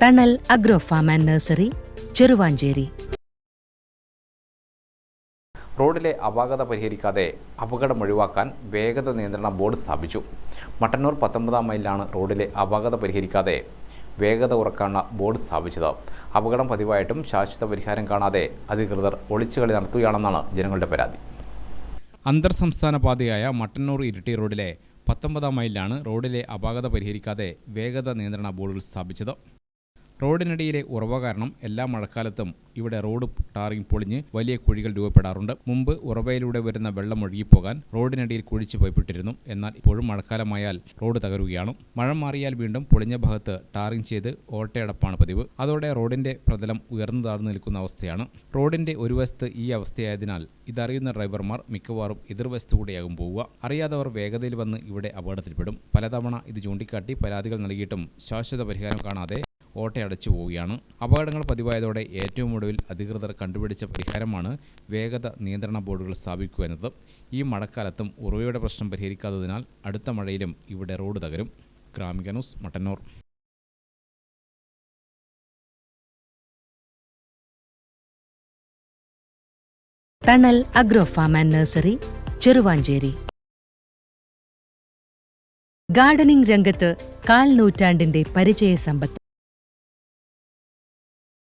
Thanal agro farm and nursery Cheruvanchery. റോഡിലെ അപാകത പരിഹരിക്കാതെ അപകടം ഒഴിവാക്കാൻ വേഗത നിയന്ത്രണ ബോർഡ് സ്ഥാപിച്ചു. മട്ടന്നൂർ പത്തൊമ്പതാം മൈലിലാണ് റോഡിലെ അപാകത പരിഹരിക്കാതെ വേഗത കുറക്കാനുള്ള ബോർഡ് സ്ഥാപിച്ചത്. അപകടം പതിവായിട്ടും ശാശ്വത പരിഹാരം കാണാതെ അധികൃതർ ഒളിച്ചുകളി നടത്തുകയാണെന്നാണ് ജനങ്ങളുടെ പരാതി. അന്തർ സംസ്ഥാന പാതയായ മട്ടന്നൂർ ഇരിട്ടി റോഡിലെ പത്തൊമ്പതാം മൈലിലാണ് റോഡിലെ അപാകത പരിഹരിക്കാതെ വേഗത നിയന്ത്രണ ബോർഡുകൾ സ്ഥാപിച്ചത്. റോഡിനടിയിലെ ഉറവ കാരണം എല്ലാ മഴക്കാലത്തും ഇവിടെ റോഡ് ടാറിങ് പൊളിഞ്ഞ് വലിയ കുഴികൾ രൂപപ്പെടാറുണ്ട്. മുമ്പ് ഉറവയിലൂടെ വരുന്ന വെള്ളം ഒഴുകിപ്പോകാൻ റോഡിനടിയിൽ കുഴിച്ച് പോയിപ്പെട്ടിരുന്നു. എന്നാൽ ഇപ്പോഴും മഴക്കാലമായാൽ റോഡ് തകരുകയാണ്. മഴ മാറിയാൽ വീണ്ടും പൊളിഞ്ഞ ഭാഗത്ത് ടാറിങ് ചെയ്ത് ഓട്ടയടപ്പാണ് പതിവ്. അതോടെ റോഡിന്റെ പ്രതലം ഉയർന്നു താഴ്ന്നു നിൽക്കുന്ന അവസ്ഥയാണ്. റോഡിന്റെ ഒരു വശത്ത് ഈ അവസ്ഥയായതിനാൽ ഇതറിയുന്ന ഡ്രൈവർമാർ മിക്കവാറും എതിർവശത്തുകൂടെയാകും പോവുക. അറിയാത്തവർ വേഗതയിൽ വന്ന് ഇവിടെ അപകടത്തിൽപ്പെടും. പലതവണ ഇത് ചൂണ്ടിക്കാട്ടി പരാതികൾ നൽകിയിട്ടും ശാശ്വത പരിഹാരം കാണാതെ ഓട്ടയടച്ചു പോവുകയാണ്. അപകടങ്ങൾ പതിവായതോടെ ഏറ്റവും ഒടുവിൽ അധികൃതർ കണ്ടുപിടിച്ച പരിഹാരമാണ് വേഗത നിയന്ത്രണ ബോർഡുകൾ സ്ഥാപിക്കുക എന്നത് ഈ മഴക്കാലത്തും ഉറവയുടെ പ്രശ്നം പരിഹരിക്കാത്തതിനാൽ അടുത്ത മഴയിലും ഇവിടെ റോഡ് തകരും. Gramika news Mattannur. Thanal agro farm and nursery Cheruvanchery. Gardening രംഗത്ത് കാൽ നൂറ്റാണ്ടിന്റെ പരിചയ സമ്പത്ത്